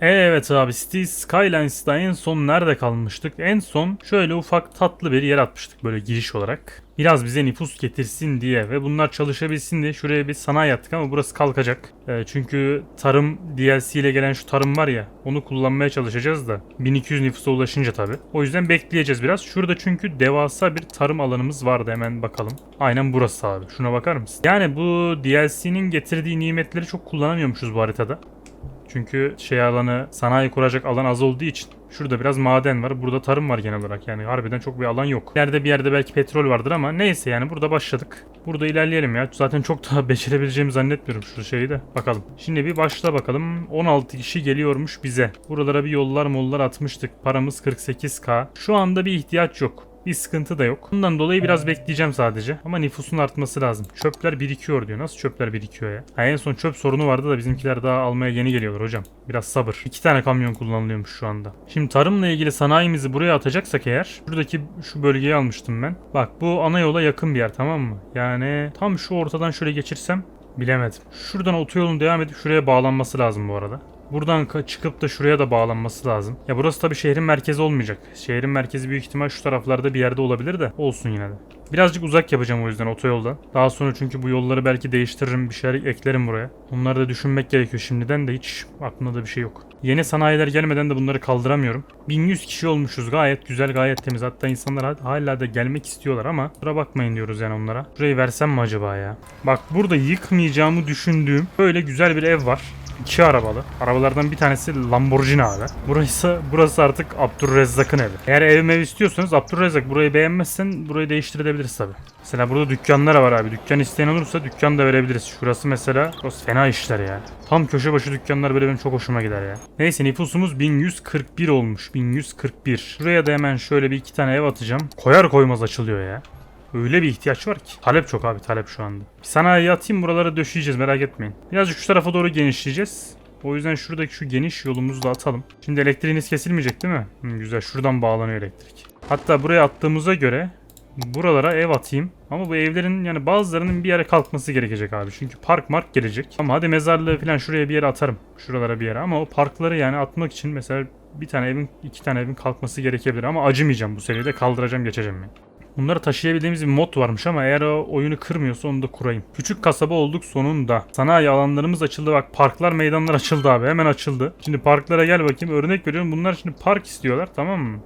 Evet abi City Skylines'da en son nerede kalmıştık? En son şöyle ufak tatlı bir yer atmıştık böyle giriş olarak. Biraz bize nüfus getirsin diye ve bunlar çalışabilsin diye şuraya bir sanayi attık ama burası kalkacak. Ee, çünkü tarım DLC ile gelen şu tarım var ya onu kullanmaya çalışacağız da 1200 nüfusa ulaşınca tabi. O yüzden bekleyeceğiz biraz. Şurada çünkü devasa bir tarım alanımız vardı hemen bakalım. Aynen burası abi. Şuna bakar mısın? Yani bu DLC'nin getirdiği nimetleri çok kullanamıyormuşuz bu haritada. Çünkü şey alanı sanayi kuracak alan az olduğu için. Şurada biraz maden var. Burada tarım var genel olarak. Yani harbiden çok bir alan yok. Nerede bir yerde belki petrol vardır ama neyse yani burada başladık. Burada ilerleyelim ya. Zaten çok daha becerebileceğimi zannetmiyorum şu şeyi de. Bakalım. Şimdi bir başla bakalım. 16 kişi geliyormuş bize. Buralara bir yollar mollar atmıştık. Paramız 48k. Şu anda bir ihtiyaç yok. Bir sıkıntı da yok. Bundan dolayı biraz bekleyeceğim sadece. Ama nüfusun artması lazım. Çöpler birikiyor diyor. Nasıl çöpler birikiyor ya? Ha, en son çöp sorunu vardı da bizimkiler daha almaya yeni geliyorlar hocam. Biraz sabır. İki tane kamyon kullanılıyormuş şu anda. Şimdi tarımla ilgili sanayimizi buraya atacaksak eğer. Şuradaki şu bölgeyi almıştım ben. Bak bu ana yola yakın bir yer tamam mı? Yani tam şu ortadan şöyle geçirsem Bilemedim. Şuradan otoyolun devam edip şuraya bağlanması lazım bu arada. Buradan çıkıp da şuraya da bağlanması lazım. Ya burası tabii şehrin merkezi olmayacak. Şehrin merkezi büyük ihtimal şu taraflarda bir yerde olabilir de olsun yine de. Birazcık uzak yapacağım o yüzden otoyoldan. Daha sonra çünkü bu yolları belki değiştiririm bir şeyler eklerim buraya. Bunları da düşünmek gerekiyor şimdiden de hiç aklımda da bir şey yok. Yeni sanayiler gelmeden de bunları kaldıramıyorum. 1100 kişi olmuşuz gayet güzel gayet temiz. Hatta insanlar ha- hala da gelmek istiyorlar ama kusura bakmayın diyoruz yani onlara. Şurayı versem mi acaba ya? Bak burada yıkmayacağımı düşündüğüm böyle güzel bir ev var. İki arabalı. Arabalardan bir tanesi Lamborghini abi. Burası, burası artık Abdurrezzak'ın evi. Eğer ev mev istiyorsanız Abdurrezzak burayı beğenmezsen burayı değiştirebiliriz tabi. Mesela burada dükkanlar var abi. Dükkan isteyen olursa dükkan da verebiliriz. Şurası mesela burası fena işler ya. Tam köşe başı dükkanlar böyle benim çok hoşuma gider ya. Neyse nüfusumuz 1141 olmuş. 1141. Şuraya da hemen şöyle bir iki tane ev atacağım. Koyar koymaz açılıyor ya. Öyle bir ihtiyaç var ki. Talep çok abi talep şu anda. Bir sanayi atayım buralara döşeyeceğiz merak etmeyin. Birazcık şu tarafa doğru genişleyeceğiz. O yüzden şuradaki şu geniş yolumuzu da atalım. Şimdi elektriğiniz kesilmeyecek değil mi? Hı, güzel şuradan bağlanıyor elektrik. Hatta buraya attığımıza göre buralara ev atayım. Ama bu evlerin yani bazılarının bir yere kalkması gerekecek abi. Çünkü park mark gelecek. Ama hadi mezarlığı falan şuraya bir yere atarım. Şuralara bir yere. Ama o parkları yani atmak için mesela bir tane evin iki tane evin kalkması gerekebilir. Ama acımayacağım bu seride kaldıracağım geçeceğim yani. Bunları taşıyabildiğimiz bir mod varmış ama eğer o oyunu kırmıyorsa onu da kurayım. Küçük kasaba olduk sonunda. Sanayi alanlarımız açıldı bak parklar meydanlar açıldı abi hemen açıldı. Şimdi parklara gel bakayım örnek veriyorum bunlar şimdi park istiyorlar tamam mı?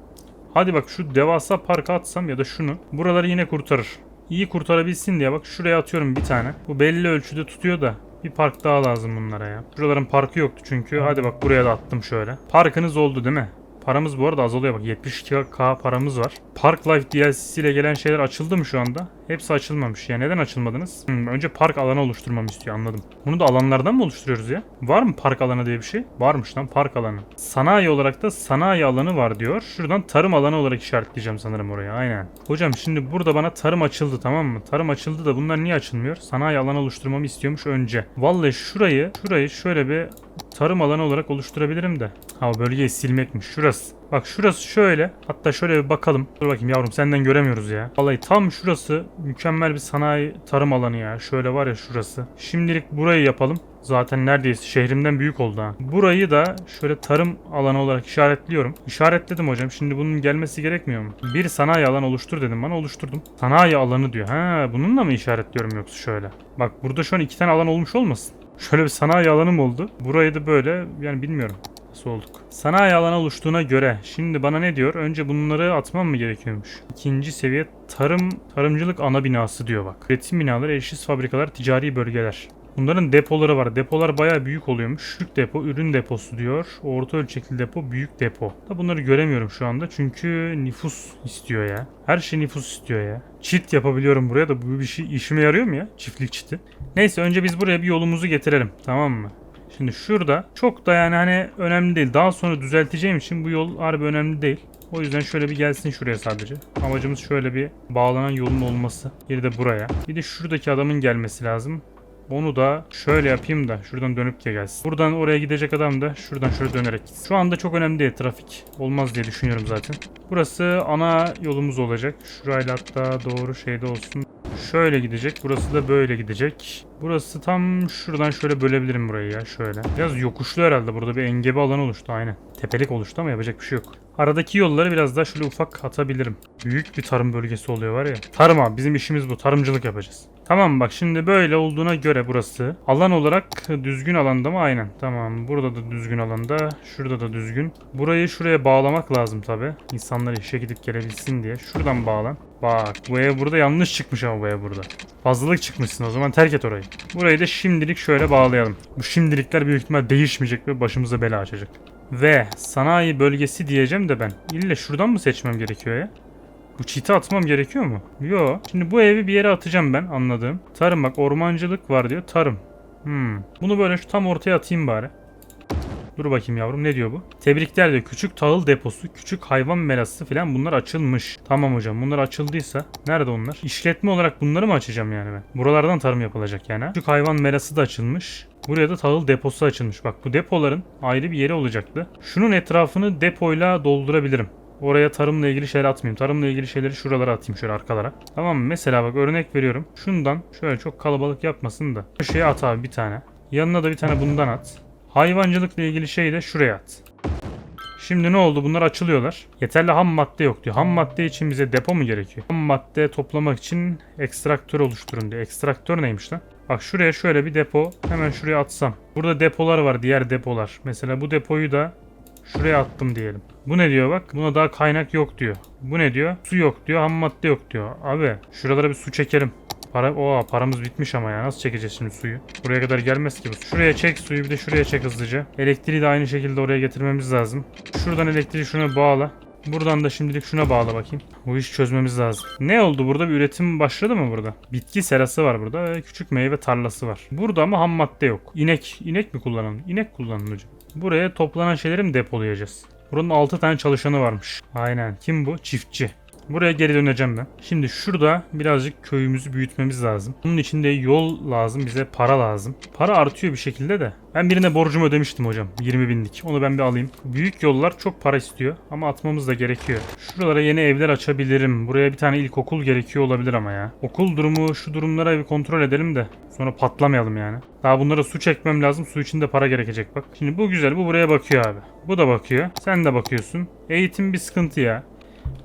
Hadi bak şu devasa parka atsam ya da şunu. Buraları yine kurtarır. İyi kurtarabilsin diye bak şuraya atıyorum bir tane. Bu belli ölçüde tutuyor da bir park daha lazım bunlara ya. Şuraların parkı yoktu çünkü. Hadi bak buraya da attım şöyle. Parkınız oldu değil mi? Paramız bu arada azalıyor bak 72k paramız var. Park Life DLC'si ile gelen şeyler açıldı mı şu anda? Hepsi açılmamış. Ya neden açılmadınız? Hmm, önce park alanı oluşturmamı istiyor anladım. Bunu da alanlardan mı oluşturuyoruz ya? Var mı park alanı diye bir şey? Varmış lan park alanı. Sanayi olarak da sanayi alanı var diyor. Şuradan tarım alanı olarak işaretleyeceğim sanırım oraya. Aynen. Hocam şimdi burada bana tarım açıldı tamam mı? Tarım açıldı da bunlar niye açılmıyor? Sanayi alanı oluşturmamı istiyormuş önce. Vallahi şurayı, şurayı şöyle bir tarım alanı olarak oluşturabilirim de. Ha bölgeyi silmekmiş. Şurası. Bak şurası şöyle. Hatta şöyle bir bakalım. Dur bakayım yavrum senden göremiyoruz ya. Vallahi tam şurası mükemmel bir sanayi tarım alanı ya. Şöyle var ya şurası. Şimdilik burayı yapalım. Zaten neredeyse şehrimden büyük oldu ha. Burayı da şöyle tarım alanı olarak işaretliyorum. İşaretledim hocam. Şimdi bunun gelmesi gerekmiyor mu? Bir sanayi alanı oluştur dedim bana oluşturdum. Sanayi alanı diyor. Ha bununla mı işaretliyorum yoksa şöyle? Bak burada şu an iki tane alan olmuş olmasın? Şöyle bir sanayi alanım oldu. Burayı da böyle yani bilmiyorum. Nasıl olduk? Sanayi alanı oluştuğuna göre şimdi bana ne diyor? Önce bunları atmam mı gerekiyormuş? İkinci seviye tarım, tarımcılık ana binası diyor bak. Üretim binaları, eşsiz fabrikalar, ticari bölgeler. Bunların depoları var. Depolar bayağı büyük oluyormuş. Küçük depo, ürün deposu diyor. Orta ölçekli depo, büyük depo. Da bunları göremiyorum şu anda çünkü nüfus istiyor ya. Her şey nüfus istiyor ya. Çit yapabiliyorum buraya da bu bir şey işime yarıyor mu ya? Çiftlik çiti. Neyse önce biz buraya bir yolumuzu getirelim. Tamam mı? Şimdi şurada çok da yani hani önemli değil. Daha sonra düzelteceğim için bu yol harbi önemli değil. O yüzden şöyle bir gelsin şuraya sadece. Amacımız şöyle bir bağlanan yolun olması. Bir de buraya. Bir de şuradaki adamın gelmesi lazım. Onu da şöyle yapayım da şuradan dönüp gelsin. Buradan oraya gidecek adam da şuradan şöyle dönerek gitsin. Şu anda çok önemli değil trafik. Olmaz diye düşünüyorum zaten. Burası ana yolumuz olacak. Şurayla hatta doğru şeyde olsun. Şöyle gidecek. Burası da böyle gidecek. Burası tam şuradan şöyle bölebilirim burayı ya şöyle. Biraz yokuşlu herhalde. Burada bir engebe alan oluştu aynen. Tepelik oluştu ama yapacak bir şey yok. Aradaki yolları biraz daha şöyle ufak atabilirim. Büyük bir tarım bölgesi oluyor var ya. Tarım abi bizim işimiz bu. Tarımcılık yapacağız. Tamam bak şimdi böyle olduğuna göre burası. Alan olarak düzgün alanda mı? Aynen. Tamam. Burada da düzgün alanda. Şurada da düzgün. Burayı şuraya bağlamak lazım tabi. İnsanlar işe gidip gelebilsin diye. Şuradan bağlan. Bak bu ev burada yanlış çıkmış ama bu ev burada. Fazlalık çıkmışsın o zaman terk et orayı. Burayı da şimdilik şöyle bağlayalım. Bu şimdilikler büyük ihtimal değişmeyecek ve başımıza bela açacak. Ve sanayi bölgesi diyeceğim de ben. İlle şuradan mı seçmem gerekiyor ya? Bu çiti atmam gerekiyor mu? Yo. Şimdi bu evi bir yere atacağım ben anladığım. Tarım bak ormancılık var diyor. Tarım. Hmm. Bunu böyle şu tam ortaya atayım bari. Dur bakayım yavrum ne diyor bu? Tebrikler diyor. Küçük tahıl deposu, küçük hayvan merası falan bunlar açılmış. Tamam hocam bunlar açıldıysa nerede onlar? İşletme olarak bunları mı açacağım yani ben? Buralardan tarım yapılacak yani. Küçük hayvan merası da açılmış. Buraya da tahıl deposu açılmış. Bak bu depoların ayrı bir yeri olacaktı. Şunun etrafını depoyla doldurabilirim. Oraya tarımla ilgili şeyler atmayayım. Tarımla ilgili şeyleri şuralara atayım şöyle arkalara. Tamam mı? Mesela bak örnek veriyorum. Şundan şöyle çok kalabalık yapmasın da. Şuraya at abi bir tane. Yanına da bir tane bundan at. Hayvancılıkla ilgili şeyi de şuraya at. Şimdi ne oldu? Bunlar açılıyorlar. Yeterli ham madde yok diyor. Ham madde için bize depo mu gerekiyor? Ham madde toplamak için ekstraktör oluşturun diyor. Ekstraktör neymiş lan? Bak şuraya şöyle bir depo hemen şuraya atsam. Burada depolar var diğer depolar. Mesela bu depoyu da şuraya attım diyelim. Bu ne diyor bak? Buna daha kaynak yok diyor. Bu ne diyor? Su yok diyor. Ham madde yok diyor. Abi şuralara bir su çekelim. Para, oha paramız bitmiş ama ya. Nasıl çekeceğiz şimdi suyu? Buraya kadar gelmez ki bu. Şuraya çek suyu bir de şuraya çek hızlıca. Elektriği de aynı şekilde oraya getirmemiz lazım. Şuradan elektriği şuna bağla. Buradan da şimdilik şuna bağla bakayım. Bu işi çözmemiz lazım. Ne oldu burada? Bir üretim başladı mı burada? Bitki serası var burada ve küçük meyve tarlası var. Burada ama ham madde yok. İnek, inek mi kullanalım? İnek kullanın hocam. Buraya toplanan şeyleri mi depolayacağız? Buranın 6 tane çalışanı varmış. Aynen. Kim bu? Çiftçi. Buraya geri döneceğim ben. Şimdi şurada birazcık köyümüzü büyütmemiz lazım. Bunun için de yol lazım. Bize para lazım. Para artıyor bir şekilde de. Ben birine borcumu ödemiştim hocam. 20 binlik. Onu ben bir alayım. Büyük yollar çok para istiyor. Ama atmamız da gerekiyor. Şuralara yeni evler açabilirim. Buraya bir tane ilkokul gerekiyor olabilir ama ya. Okul durumu şu durumlara bir kontrol edelim de. Sonra patlamayalım yani. Daha bunlara su çekmem lazım. Su için de para gerekecek bak. Şimdi bu güzel. Bu buraya bakıyor abi. Bu da bakıyor. Sen de bakıyorsun. Eğitim bir sıkıntı ya.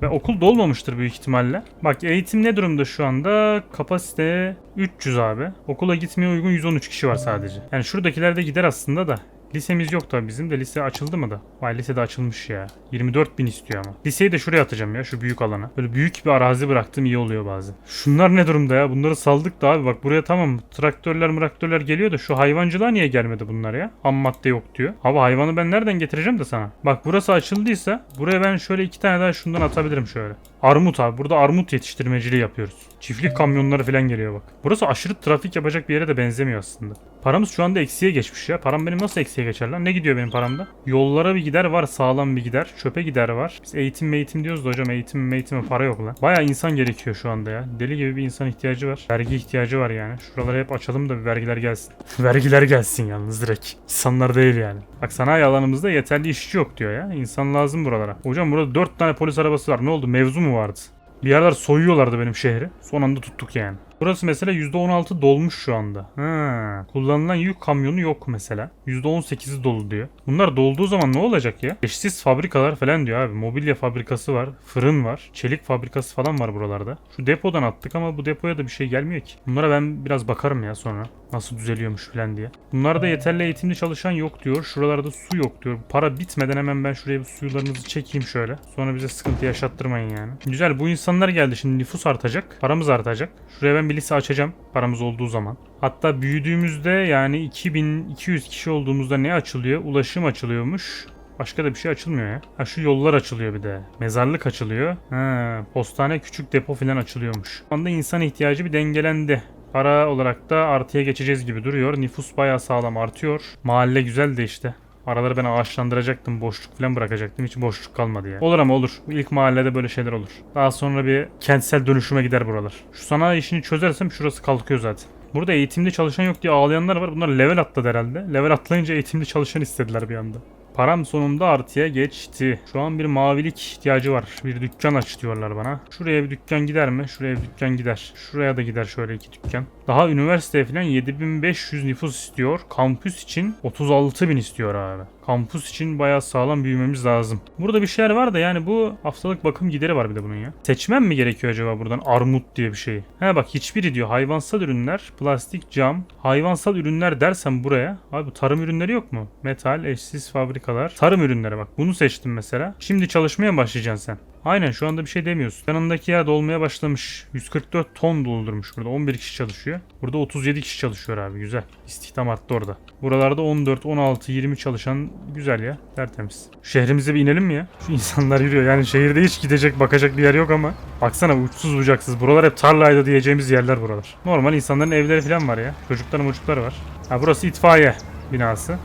Ve okul dolmamıştır büyük ihtimalle. Bak eğitim ne durumda şu anda? Kapasite 300 abi. Okula gitmeye uygun 113 kişi var sadece. Yani şuradakiler de gider aslında da. Lisemiz yok tabii bizim de lise açıldı mı da? Vay lise de açılmış ya. 24 bin istiyor ama. Liseyi de şuraya atacağım ya şu büyük alana. Böyle büyük bir arazi bıraktım iyi oluyor bazen. Şunlar ne durumda ya? Bunları saldık da abi bak buraya tamam traktörler traktörler geliyor da şu hayvancılığa niye gelmedi bunlar ya? Ham madde yok diyor. Abi hayvanı ben nereden getireceğim de sana? Bak burası açıldıysa buraya ben şöyle iki tane daha şundan atabilirim şöyle. Armut abi burada armut yetiştirmeciliği yapıyoruz. Çiftlik kamyonları falan geliyor bak. Burası aşırı trafik yapacak bir yere de benzemiyor aslında. Paramız şu anda eksiye geçmiş ya. Param benim nasıl eksiye geçer lan? Ne gidiyor benim paramda? Yollara bir gider var sağlam bir gider. Çöpe gider var. Biz eğitim eğitim diyoruz da hocam eğitim eğitime para yok lan. Baya insan gerekiyor şu anda ya. Deli gibi bir insan ihtiyacı var. Vergi ihtiyacı var yani. Şuraları hep açalım da bir vergiler gelsin. vergiler gelsin yalnız direkt. İnsanlar değil yani. Bak sanayi alanımızda yeterli işçi yok diyor ya. İnsan lazım buralara. Hocam burada 4 tane polis arabası var. Ne oldu? Mevzu mu vardı? Bir yerler soyuyorlardı benim şehri. Son anda tuttuk yani. Burası mesela %16 dolmuş şu anda. Ha, kullanılan yük kamyonu yok mesela. %18'i dolu diyor. Bunlar dolduğu zaman ne olacak ya? Eşsiz fabrikalar falan diyor abi. Mobilya fabrikası var, fırın var, çelik fabrikası falan var buralarda. Şu depodan attık ama bu depoya da bir şey gelmiyor ki. Bunlara ben biraz bakarım ya sonra. Nasıl düzeliyormuş falan diye. Bunlarda yeterli eğitimli çalışan yok diyor. Şuralarda su yok diyor. Para bitmeden hemen ben şuraya bir suyularınızı çekeyim şöyle. Sonra bize sıkıntı yaşattırmayın yani. Güzel bu insanlar geldi şimdi nüfus artacak. Paramız artacak. Şuraya ben bir lise açacağım paramız olduğu zaman. Hatta büyüdüğümüzde yani 2200 kişi olduğumuzda ne açılıyor? Ulaşım açılıyormuş. Başka da bir şey açılmıyor ya. Ha şu yollar açılıyor bir de. Mezarlık açılıyor. Ha, postane küçük depo falan açılıyormuş. Şu anda insan ihtiyacı bir dengelendi. Para olarak da artıya geçeceğiz gibi duruyor. Nüfus bayağı sağlam artıyor. Mahalle güzel de işte. Araları ben ağaçlandıracaktım, boşluk falan bırakacaktım. Hiç boşluk kalmadı ya. Olur ama olur. İlk mahallede böyle şeyler olur. Daha sonra bir kentsel dönüşüme gider buralar. Şu sanayi işini çözersem şurası kalkıyor zaten. Burada eğitimli çalışan yok diye ağlayanlar var. Bunlar level atladı herhalde. Level atlayınca eğitimli çalışan istediler bir anda. Param sonunda artıya geçti. Şu an bir mavilik ihtiyacı var. Bir dükkan aç diyorlar bana. Şuraya bir dükkan gider mi? Şuraya bir dükkan gider. Şuraya da gider şöyle iki dükkan. Daha üniversiteye falan 7500 nüfus istiyor. Kampüs için 36.000 istiyor abi. Kampüs için bayağı sağlam büyümemiz lazım. Burada bir şeyler var da yani bu haftalık bakım gideri var bir de bunun ya. Seçmem mi gerekiyor acaba buradan armut diye bir şeyi? He bak hiçbiri diyor hayvansal ürünler, plastik, cam, hayvansal ürünler dersem buraya. Abi bu tarım ürünleri yok mu? Metal, eşsiz fabrikalar. Tarım ürünleri bak bunu seçtim mesela. Şimdi çalışmaya başlayacaksın sen? Aynen şu anda bir şey demiyorsun. Yanındaki yer dolmaya başlamış. 144 ton doldurmuş burada. 11 kişi çalışıyor. Burada 37 kişi çalışıyor abi güzel. İstihdam arttı orada. Buralarda 14, 16, 20 çalışan güzel ya. Tertemiz. Şehrimize bir inelim mi ya? Şu insanlar yürüyor. Yani şehirde hiç gidecek bakacak bir yer yok ama. Baksana uçsuz bucaksız. Buralar hep tarlaydı diyeceğimiz yerler buralar. Normal insanların evleri falan var ya. Çocuklar çocukları var. Ha burası itfaiye binası.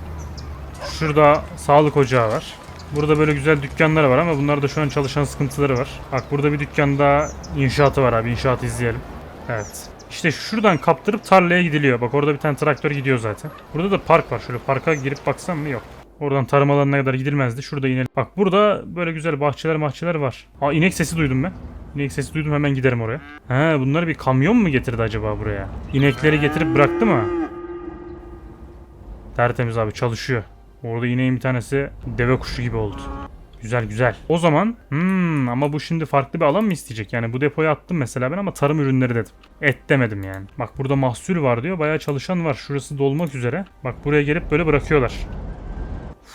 Şurada sağlık ocağı var. Burada böyle güzel dükkanlar var ama bunlarda şu an çalışan sıkıntıları var. Bak burada bir dükkanda inşaatı var abi. İnşaatı izleyelim. Evet. İşte şuradan kaptırıp tarlaya gidiliyor. Bak orada bir tane traktör gidiyor zaten. Burada da park var. Şöyle parka girip baksam mı? Yok. Oradan tarım alanına kadar gidilmezdi. Şurada inelim. Bak burada böyle güzel bahçeler bahçeler var. Aa inek sesi duydum ben. İnek sesi duydum hemen giderim oraya. He bunları bir kamyon mu getirdi acaba buraya? İnekleri getirip bıraktı mı? Tertemiz abi çalışıyor. Orada ineğin bir tanesi deve kuşu gibi oldu. Güzel güzel. O zaman hmm, ama bu şimdi farklı bir alan mı isteyecek? Yani bu depoya attım mesela ben ama tarım ürünleri dedim. Et demedim yani. Bak burada mahsul var diyor. Bayağı çalışan var. Şurası dolmak üzere. Bak buraya gelip böyle bırakıyorlar.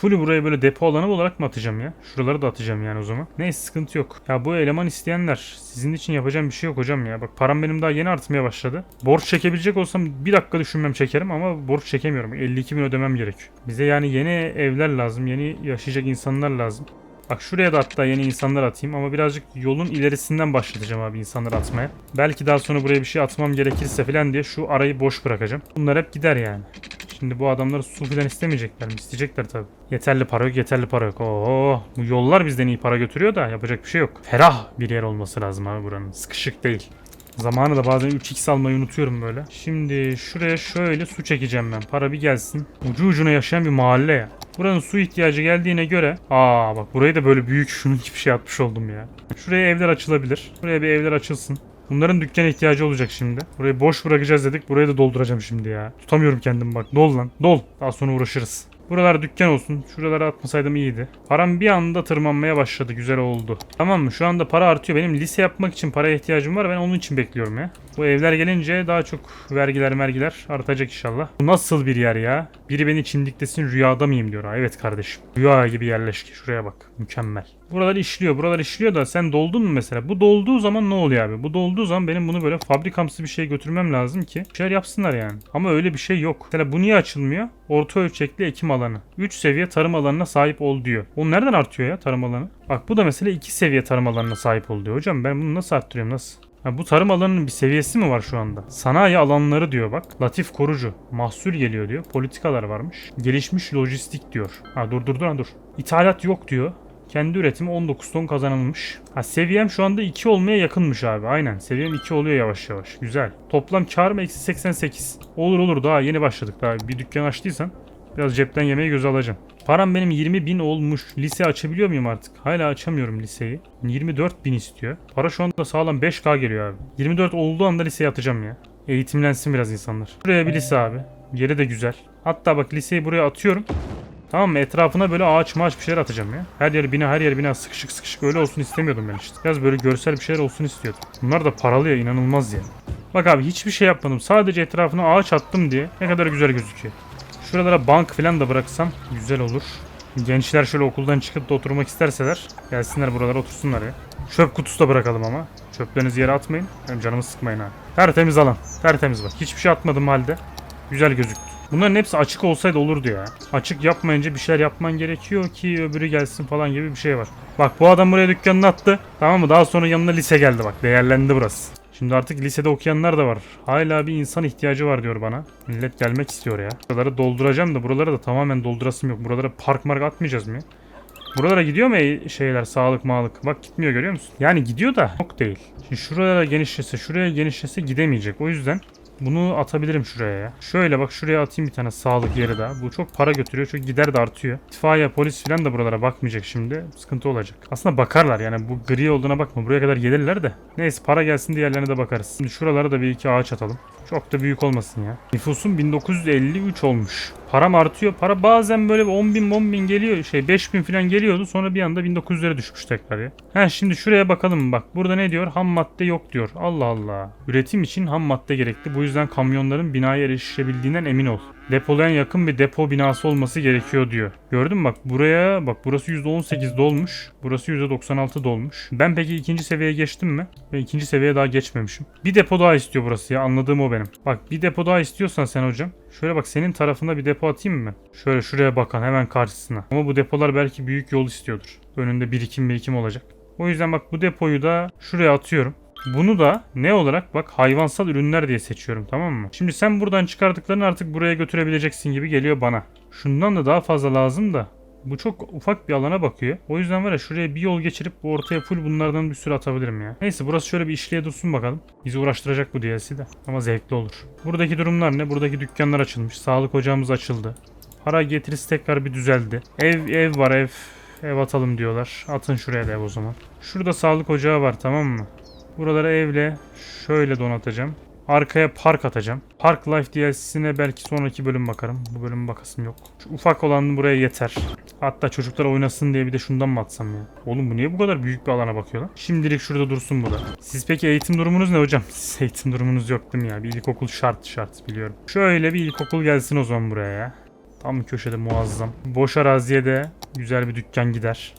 Full'ü buraya böyle depo alanı olarak mı atacağım ya? Şuraları da atacağım yani o zaman. Neyse sıkıntı yok. Ya bu eleman isteyenler sizin için yapacağım bir şey yok hocam ya. Bak param benim daha yeni artmaya başladı. Borç çekebilecek olsam bir dakika düşünmem çekerim ama borç çekemiyorum. 52 bin ödemem gerekiyor. Bize yani yeni evler lazım. Yeni yaşayacak insanlar lazım. Bak şuraya da hatta yeni insanlar atayım ama birazcık yolun ilerisinden başlatacağım abi insanları atmaya. Belki daha sonra buraya bir şey atmam gerekirse falan diye şu arayı boş bırakacağım. Bunlar hep gider yani. Şimdi bu adamlar su falan istemeyecekler mi? İsteyecekler tabii. Yeterli para yok, yeterli para yok. Oo, bu yollar bizden iyi para götürüyor da yapacak bir şey yok. Ferah bir yer olması lazım abi buranın. Sıkışık değil. Zamanı da bazen 3x almayı unutuyorum böyle. Şimdi şuraya şöyle su çekeceğim ben. Para bir gelsin. Ucu ucuna yaşayan bir mahalle ya. Buranın su ihtiyacı geldiğine göre... Aa bak burayı da böyle büyük şunun gibi şey atmış oldum ya. Şuraya evler açılabilir. Buraya bir evler açılsın. Bunların dükkan ihtiyacı olacak şimdi. Burayı boş bırakacağız dedik. Burayı da dolduracağım şimdi ya. Tutamıyorum kendimi bak. Dol lan. Dol. Daha sonra uğraşırız. Buralar dükkan olsun. Şuralara atmasaydım iyiydi. Param bir anda tırmanmaya başladı. Güzel oldu. Tamam mı? Şu anda para artıyor. Benim lise yapmak için paraya ihtiyacım var. Ben onun için bekliyorum ya. Bu evler gelince daha çok vergiler mergiler artacak inşallah. Bu nasıl bir yer ya? Biri beni çimdiklesin rüyada mıyım diyor. Evet kardeşim. Rüya gibi yerleşki. Şuraya bak. Mükemmel. Buralar işliyor. Buralar işliyor da sen doldun mu mesela? Bu dolduğu zaman ne oluyor abi? Bu dolduğu zaman benim bunu böyle fabrikamsı bir şey götürmem lazım ki bir şeyler yapsınlar yani. Ama öyle bir şey yok. Mesela bu niye açılmıyor? Orta ölçekli ekim alanı. 3 seviye tarım alanına sahip ol diyor. O nereden artıyor ya tarım alanı? Bak bu da mesela 2 seviye tarım alanına sahip ol diyor. Hocam ben bunu nasıl arttırıyorum nasıl? Ha, bu tarım alanının bir seviyesi mi var şu anda? Sanayi alanları diyor bak. Latif korucu. Mahsul geliyor diyor. Politikalar varmış. Gelişmiş lojistik diyor. Ha dur dur dur dur. İthalat yok diyor. Kendi üretimi 19 ton kazanılmış. Ha seviyem şu anda 2 olmaya yakınmış abi. Aynen. Seviyem 2 oluyor yavaş yavaş. Güzel. Toplam karım eksi 88. Olur olur daha yeni başladık. Daha bir dükkan açtıysan biraz cepten yemeği göze alacağım. Param benim 20 bin olmuş. Lise açabiliyor muyum artık? Hala açamıyorum liseyi. 24 bin istiyor. Para şu anda sağlam 5K geliyor abi. 24 olduğu anda liseye atacağım ya. Eğitimlensin biraz insanlar. Buraya bir lise abi. Yeri de güzel. Hatta bak liseyi buraya atıyorum. Tamam mı? Etrafına böyle ağaç maaş bir şeyler atacağım ya. Her yer bina her yer bina sıkışık sıkışık öyle olsun istemiyordum ben işte. Biraz böyle görsel bir şeyler olsun istiyordum. Bunlar da paralı ya inanılmaz ya. Bak abi hiçbir şey yapmadım. Sadece etrafına ağaç attım diye ne kadar güzel gözüküyor. Şuralara bank falan da bıraksam güzel olur. Gençler şöyle okuldan çıkıp da oturmak isterseler gelsinler buralara otursunlar ya. Çöp kutusu da bırakalım ama. Çöplerinizi yere atmayın. Benim canımı sıkmayın ha. Tertemiz alan. Tertemiz bak. Hiçbir şey atmadım halde. Güzel gözüktü. Bunların hepsi açık olsaydı olurdu ya. Açık yapmayınca bir şeyler yapman gerekiyor ki öbürü gelsin falan gibi bir şey var. Bak bu adam buraya dükkanını attı. Tamam mı? Daha sonra yanına lise geldi bak. Değerlendi burası. Şimdi artık lisede okuyanlar da var. Hala bir insan ihtiyacı var diyor bana. Millet gelmek istiyor ya. Buraları dolduracağım da buraları da tamamen doldurasım yok. Buralara park mark atmayacağız mı? Buralara gidiyor mu e- şeyler sağlık mağlık? Bak gitmiyor görüyor musun? Yani gidiyor da yok değil. Şimdi şuralara genişlese şuraya genişlese gidemeyecek. O yüzden Bunu atabilirim şuraya ya. Şöyle bak şuraya atayım bir tane sağlık yeri daha. Bu çok para götürüyor çünkü gider de artıyor. İtfaiye, polis falan da buralara bakmayacak şimdi. Sıkıntı olacak. Aslında bakarlar yani bu gri olduğuna bakma. Buraya kadar gelirler de. Neyse para gelsin diğerlerine de bakarız. Şimdi şuralara da bir iki ağaç atalım. Çok da büyük olmasın ya. Nüfusum 1953 olmuş. Param artıyor. Para bazen böyle 10 bin 10 bin geliyor. Şey 5 bin falan geliyordu. Sonra bir anda 1900'lere düşmüş tekrar ya. Ha şimdi şuraya bakalım bak. Burada ne diyor? Ham madde yok diyor. Allah Allah. Üretim için ham madde gerekli. Bu yüzden kamyonların binaya erişebildiğinden emin ol. Depolayan yakın bir depo binası olması gerekiyor diyor. Gördün mü bak buraya bak burası %18 dolmuş. Burası %96 dolmuş. Ben peki ikinci seviyeye geçtim mi? Ben ikinci seviyeye daha geçmemişim. Bir depo daha istiyor burası ya anladığım o benim. Bak bir depo daha istiyorsan sen hocam. Şöyle bak senin tarafında bir depo atayım mı? Şöyle şuraya bakan hemen karşısına. Ama bu depolar belki büyük yol istiyordur. Önünde birikim birikim olacak. O yüzden bak bu depoyu da şuraya atıyorum. Bunu da ne olarak bak hayvansal ürünler diye seçiyorum tamam mı? Şimdi sen buradan çıkardıklarını artık buraya götürebileceksin gibi geliyor bana. Şundan da daha fazla lazım da bu çok ufak bir alana bakıyor. O yüzden var ya şuraya bir yol geçirip bu ortaya full bunlardan bir sürü atabilirim ya. Neyse burası şöyle bir işliğe dursun bakalım. Bizi uğraştıracak bu DLC de. Ama zevkli olur. Buradaki durumlar ne? Buradaki dükkanlar açılmış. Sağlık ocağımız açıldı. Para getirisi tekrar bir düzeldi. Ev ev var ev. Ev atalım diyorlar. Atın şuraya da ev o zaman. Şurada sağlık ocağı var tamam mı? Buraları evle şöyle donatacağım. Arkaya park atacağım. Park Life DLC'sine belki sonraki bölüm bakarım. Bu bölüm bakasım yok. Şu ufak olan buraya yeter. Hatta çocuklar oynasın diye bir de şundan mı atsam ya? Oğlum bu niye bu kadar büyük bir alana bakıyor lan? Şimdilik şurada dursun bu da. Siz peki eğitim durumunuz ne hocam? Siz eğitim durumunuz yok değil mi ya? Bir ilkokul şart şart biliyorum. Şöyle bir ilkokul gelsin o zaman buraya ya. Tam köşede muazzam. Boş araziye de güzel bir dükkan gider.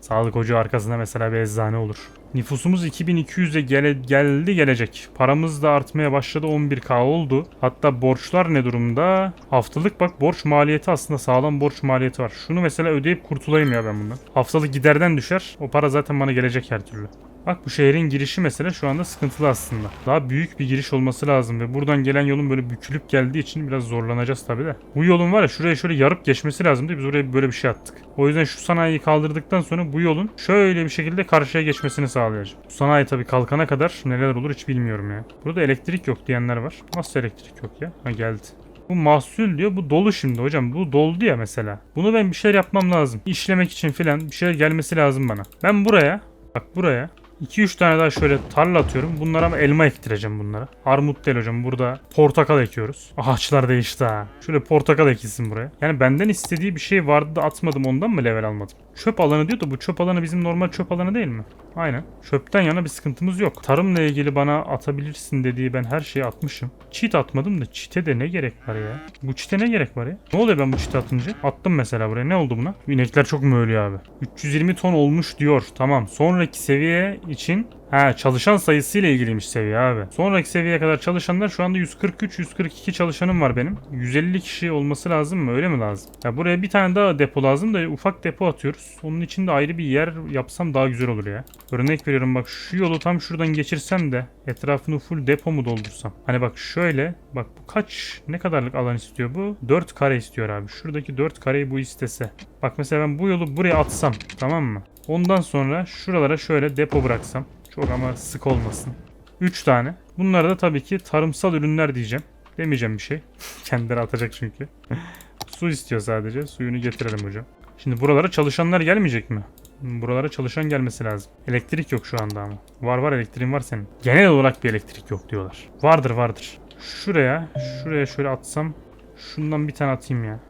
Sağlık ocağı arkasında mesela bir eczane olur. Nüfusumuz 2200'e gele, geldi gelecek. Paramız da artmaya başladı 11k oldu. Hatta borçlar ne durumda? Haftalık bak borç maliyeti aslında sağlam borç maliyeti var. Şunu mesela ödeyip kurtulayım ya ben bundan. Haftalık giderden düşer. O para zaten bana gelecek her türlü. Bak bu şehrin girişi mesela şu anda sıkıntılı aslında. Daha büyük bir giriş olması lazım ve buradan gelen yolun böyle bükülüp geldiği için biraz zorlanacağız tabi de. Bu yolun var ya şuraya şöyle yarıp geçmesi lazımdı. Biz oraya böyle bir şey attık. O yüzden şu sanayiyi kaldırdıktan sonra bu yolun şöyle bir şekilde karşıya geçmesini sağlayacağım. Bu sanayi tabi kalkana kadar neler olur hiç bilmiyorum ya. Burada elektrik yok diyenler var. Nasıl elektrik yok ya? Ha geldi. Bu mahsul diyor. Bu dolu şimdi hocam. Bu doldu ya mesela. Bunu ben bir şeyler yapmam lazım. İşlemek için filan bir şeyler gelmesi lazım bana. Ben buraya bak buraya 2-3 tane daha şöyle tarla atıyorum. Bunlara ama elma ektireceğim bunlara. Armut değil hocam. Burada portakal ekiyoruz. Ağaçlar değişti ha. Şöyle portakal ekilsin buraya. Yani benden istediği bir şey vardı da atmadım ondan mı level almadım? Çöp alanı diyor da bu çöp alanı bizim normal çöp alanı değil mi? Aynen. Çöpten yana bir sıkıntımız yok. Tarımla ilgili bana atabilirsin dediği ben her şeyi atmışım. Çit atmadım da çite de ne gerek var ya? Bu çite ne gerek var ya? Ne oluyor ben bu çite atınca? Attım mesela buraya. Ne oldu buna? İnekler çok mu ölüyor abi? 320 ton olmuş diyor. Tamam. Sonraki seviye için Ha çalışan sayısıyla ilgiliymiş seviye abi. Sonraki seviyeye kadar çalışanlar şu anda 143-142 çalışanım var benim. 150 kişi olması lazım mı? Öyle mi lazım? Ya buraya bir tane daha depo lazım da ufak depo atıyoruz. Onun için de ayrı bir yer yapsam daha güzel olur ya. Örnek veriyorum bak şu yolu tam şuradan geçirsem de etrafını full depo mu doldursam? Hani bak şöyle bak bu kaç ne kadarlık alan istiyor bu? 4 kare istiyor abi. Şuradaki 4 kareyi bu istese. Bak mesela ben bu yolu buraya atsam tamam mı? Ondan sonra şuralara şöyle depo bıraksam. Çok ama sık olmasın. 3 tane. Bunlar da tabii ki tarımsal ürünler diyeceğim. Demeyeceğim bir şey. Kendileri atacak çünkü. Su istiyor sadece. Suyunu getirelim hocam. Şimdi buralara çalışanlar gelmeyecek mi? Buralara çalışan gelmesi lazım. Elektrik yok şu anda ama. Var var elektriğin var senin. Genel olarak bir elektrik yok diyorlar. Vardır vardır. Şuraya, şuraya şöyle atsam. Şundan bir tane atayım ya.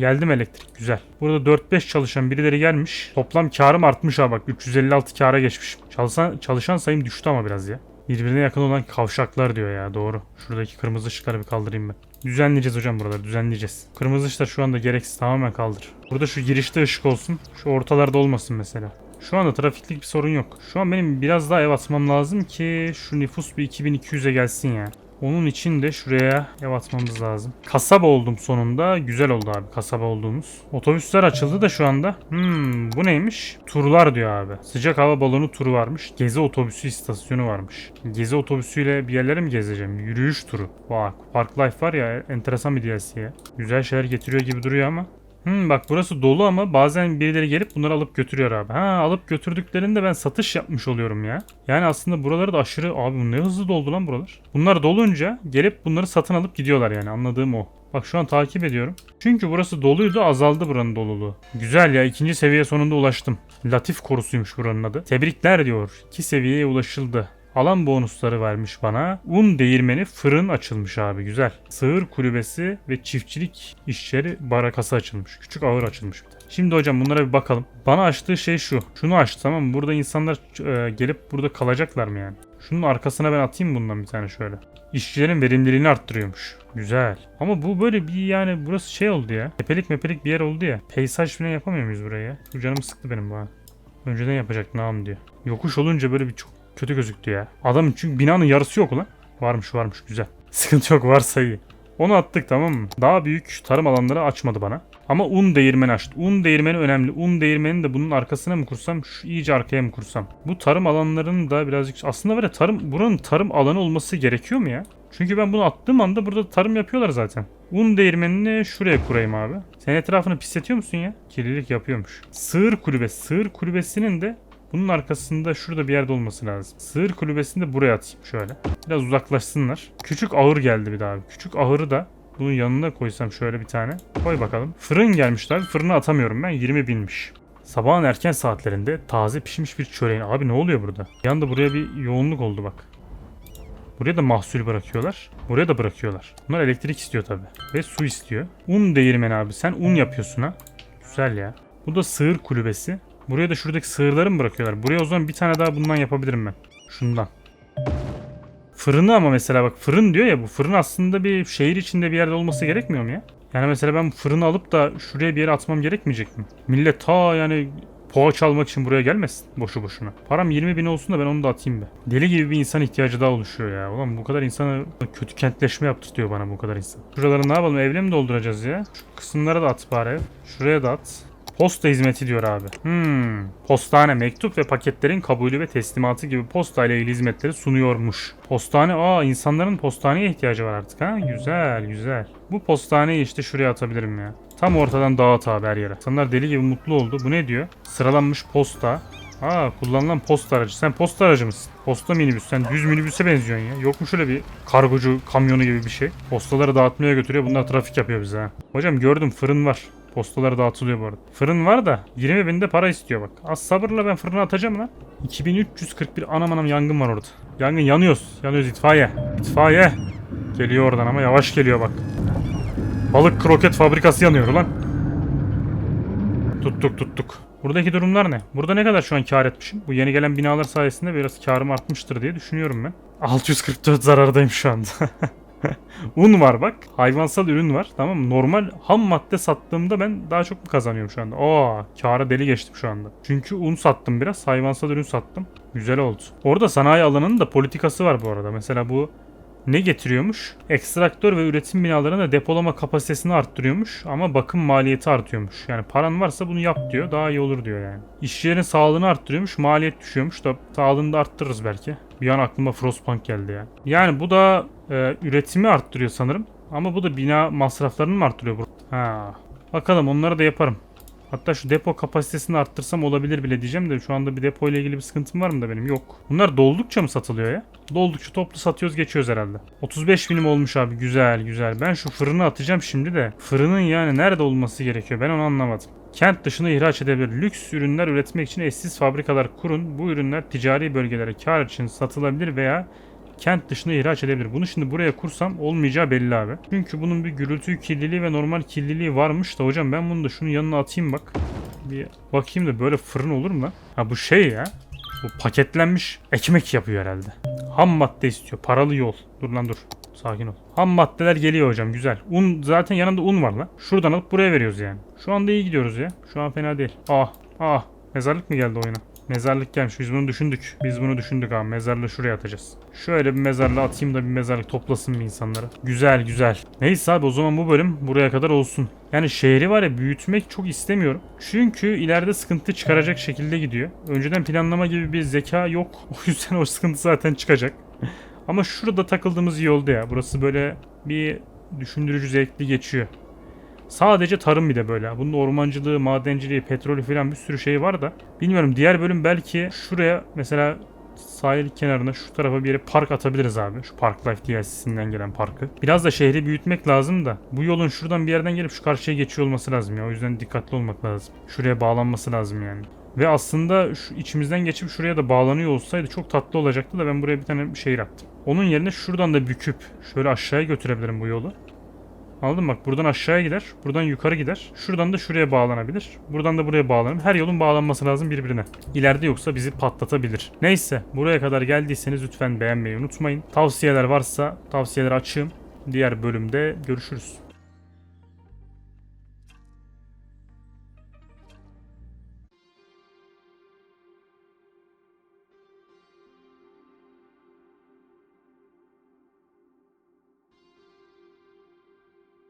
Geldim elektrik güzel. Burada 4-5 çalışan birileri gelmiş. Toplam karım artmış ha bak 356 kara geçmiş. Çalışan, çalışan sayım düştü ama biraz ya. Birbirine yakın olan kavşaklar diyor ya doğru. Şuradaki kırmızı ışıkları bir kaldırayım ben. Düzenleyeceğiz hocam buraları düzenleyeceğiz. Kırmızı ışıklar şu anda gereksiz tamamen kaldır. Burada şu girişte ışık olsun. Şu ortalarda olmasın mesela. Şu anda trafiklik bir sorun yok. Şu an benim biraz daha ev atmam lazım ki şu nüfus bir 2200'e gelsin ya. Onun için de şuraya ev atmamız lazım. Kasaba oldum sonunda. Güzel oldu abi kasaba olduğumuz. Otobüsler açıldı da şu anda. Hmm bu neymiş? Turlar diyor abi. Sıcak hava balonu turu varmış. Gezi otobüsü istasyonu varmış. Gezi otobüsüyle bir yerlere mi gezeceğim? Yürüyüş turu. Bak Park Life var ya enteresan bir DLC ya. Güzel şeyler getiriyor gibi duruyor ama Hmm, bak burası dolu ama bazen birileri gelip bunları alıp götürüyor abi. Ha alıp götürdüklerinde ben satış yapmış oluyorum ya. Yani aslında buraları da aşırı abi bu ne hızlı doldu lan buralar. Bunlar dolunca gelip bunları satın alıp gidiyorlar yani anladığım o. Bak şu an takip ediyorum. Çünkü burası doluydu azaldı buranın doluluğu. Güzel ya ikinci seviye sonunda ulaştım. Latif korusuymuş buranın adı. Tebrikler diyor. İki seviyeye ulaşıldı. Alan bonusları vermiş bana. Un değirmeni fırın açılmış abi güzel. Sığır kulübesi ve çiftçilik işleri barakası açılmış. Küçük ağır açılmış bir de. Şimdi hocam bunlara bir bakalım. Bana açtığı şey şu. Şunu açtı tamam mı? Burada insanlar e, gelip burada kalacaklar mı yani? Şunun arkasına ben atayım bundan bir tane şöyle. İşçilerin verimliliğini arttırıyormuş. Güzel. Ama bu böyle bir yani burası şey oldu ya. Tepelik mepelik bir yer oldu ya. Peysaj falan yapamıyor muyuz buraya ya? Bu canımı sıktı benim bu ha. Önceden yapacak nam diyor. Yokuş olunca böyle bir çok kötü gözüktü ya. Adamın çünkü binanın yarısı yok lan. Varmış varmış güzel. Sıkıntı yok varsa iyi. Onu attık tamam mı? Daha büyük tarım alanları açmadı bana. Ama un değirmeni açtı. Un değirmeni önemli. Un değirmeni de bunun arkasına mı kursam, şu iyice arkaya mı kursam? Bu tarım alanlarının da birazcık aslında böyle tarım buranın tarım alanı olması gerekiyor mu ya? Çünkü ben bunu attığım anda burada tarım yapıyorlar zaten. Un değirmenini şuraya kurayım abi. Sen etrafını pisletiyor musun ya? Kirlilik yapıyormuş. Sığır kulübesi. Sığır kulübesinin de bunun arkasında şurada bir yerde olması lazım. Sığır kulübesini de buraya atayım şöyle. Biraz uzaklaşsınlar. Küçük ahır geldi bir daha. Küçük ahırı da bunun yanına koysam şöyle bir tane. Koy bakalım. Fırın gelmiş abi. Fırına atamıyorum ben. 20 binmiş. Sabahın erken saatlerinde taze pişmiş bir çöreğin. Abi ne oluyor burada? Bir anda buraya bir yoğunluk oldu bak. Buraya da mahsul bırakıyorlar. Buraya da bırakıyorlar. Bunlar elektrik istiyor tabi. Ve su istiyor. Un değirmeni abi. Sen un yapıyorsun ha. Güzel ya. Bu da sığır kulübesi. Buraya da şuradaki sığırları mı bırakıyorlar? Buraya o zaman bir tane daha bundan yapabilirim ben. Şundan. Fırını ama mesela bak fırın diyor ya bu fırın aslında bir şehir içinde bir yerde olması gerekmiyor mu ya? Yani mesela ben fırını alıp da şuraya bir yere atmam gerekmeyecek mi? Millet ta yani poğaça almak için buraya gelmesin boşu boşuna. Param 20 bin olsun da ben onu da atayım be. Deli gibi bir insan ihtiyacı daha oluşuyor ya. Ulan bu kadar insanı kötü kentleşme yaptırtıyor bana bu kadar insan. Şuraları ne yapalım evle mi dolduracağız ya? Şu kısımlara da at bari. Şuraya da at. Posta hizmeti diyor abi. Hmm. Postane mektup ve paketlerin kabulü ve teslimatı gibi posta ile ilgili hizmetleri sunuyormuş. Postane aa insanların postaneye ihtiyacı var artık ha. Güzel güzel. Bu postaneyi işte şuraya atabilirim ya. Tam ortadan dağıt abi her yere. İnsanlar deli gibi mutlu oldu. Bu ne diyor? Sıralanmış posta. Aa kullanılan posta aracı. Sen posta aracı mısın? Posta minibüs. Sen düz minibüse benziyorsun ya. Yok mu şöyle bir kargocu kamyonu gibi bir şey? Postaları dağıtmaya götürüyor. Bunlar trafik yapıyor bize ha. Hocam gördüm fırın var. Postaları dağıtılıyor bu arada. Fırın var da 20 binde para istiyor bak. Az sabırla ben fırına atacağım lan. 2341 anam anam yangın var orada. Yangın yanıyoruz. Yanıyoruz itfaiye. İtfaiye. Geliyor oradan ama yavaş geliyor bak. Balık kroket fabrikası yanıyor lan. Tuttuk tuttuk. Buradaki durumlar ne? Burada ne kadar şu an kar etmişim? Bu yeni gelen binalar sayesinde biraz karım artmıştır diye düşünüyorum ben. 644 zarardayım şu anda. Un var bak. Hayvansal ürün var. Tamam? Normal ham madde sattığımda ben daha çok mu kazanıyorum şu anda? Oo, kâra deli geçtim şu anda. Çünkü un sattım biraz. Hayvansal ürün sattım. Güzel oldu. Orada sanayi alanının da politikası var bu arada. Mesela bu ne getiriyormuş? Ekstraktör ve üretim binalarında depolama kapasitesini arttırıyormuş ama bakım maliyeti artıyormuş. Yani paran varsa bunu yap diyor. Daha iyi olur diyor yani. İşçilerin sağlığını arttırıyormuş. Maliyet düşüyormuş da sağlığını da arttırırız belki. Bir an aklıma Frostpunk geldi ya. Yani bu da e, üretimi arttırıyor sanırım. Ama bu da bina masraflarını mı arttırıyor? Ha. Bakalım onları da yaparım. Hatta şu depo kapasitesini arttırsam olabilir bile diyeceğim de şu anda bir depo ile ilgili bir sıkıntım var mı da benim? Yok. Bunlar doldukça mı satılıyor ya? Doldukça toplu satıyoruz geçiyoruz herhalde. 35 milim olmuş abi güzel güzel. Ben şu fırını atacağım şimdi de. Fırının yani nerede olması gerekiyor ben onu anlamadım. Kent dışına ihraç edebilir. Lüks ürünler üretmek için eşsiz fabrikalar kurun. Bu ürünler ticari bölgelere kar için satılabilir veya kent dışına ihraç edebilir. Bunu şimdi buraya kursam olmayacağı belli abi. Çünkü bunun bir gürültü kirliliği ve normal kirliliği varmış da hocam ben bunu da şunun yanına atayım bak. Bir bakayım da böyle fırın olur mu? Ha bu şey ya. Bu paketlenmiş ekmek yapıyor herhalde. Ham madde istiyor. Paralı yol. Dur lan dur. Sakin ol. Ham maddeler geliyor hocam güzel. Un zaten yanında un var lan. Şuradan alıp buraya veriyoruz yani. Şu anda iyi gidiyoruz ya. Şu an fena değil. Ah ah. Mezarlık mı geldi oyuna? Mezarlık gelmiş. Biz bunu düşündük. Biz bunu düşündük abi. Mezarlığı şuraya atacağız. Şöyle bir mezarlığı atayım da bir mezarlık toplasın bir insanlara. Güzel güzel. Neyse abi o zaman bu bölüm buraya kadar olsun. Yani şehri var ya büyütmek çok istemiyorum. Çünkü ileride sıkıntı çıkaracak şekilde gidiyor. Önceden planlama gibi bir zeka yok. O yüzden o sıkıntı zaten çıkacak. Ama şurada takıldığımız iyi oldu ya. Burası böyle bir düşündürücü zevkli geçiyor. Sadece tarım bir de böyle. Bunun ormancılığı, madenciliği, petrolü falan bir sürü şey var da. Bilmiyorum diğer bölüm belki şuraya mesela sahil kenarına şu tarafa bir yere park atabiliriz abi. Şu Park Life DLC'sinden gelen parkı. Biraz da şehri büyütmek lazım da. Bu yolun şuradan bir yerden gelip şu karşıya geçiyor olması lazım ya. O yüzden dikkatli olmak lazım. Şuraya bağlanması lazım yani. Ve aslında şu içimizden geçip şuraya da bağlanıyor olsaydı çok tatlı olacaktı da ben buraya bir tane şehir attım. Onun yerine şuradan da büküp şöyle aşağıya götürebilirim bu yolu. Anladın mı? Bak buradan aşağıya gider. Buradan yukarı gider. Şuradan da şuraya bağlanabilir. Buradan da buraya bağlanır. Her yolun bağlanması lazım birbirine. İleride yoksa bizi patlatabilir. Neyse buraya kadar geldiyseniz lütfen beğenmeyi unutmayın. Tavsiyeler varsa tavsiyeleri açığım. Diğer bölümde görüşürüz.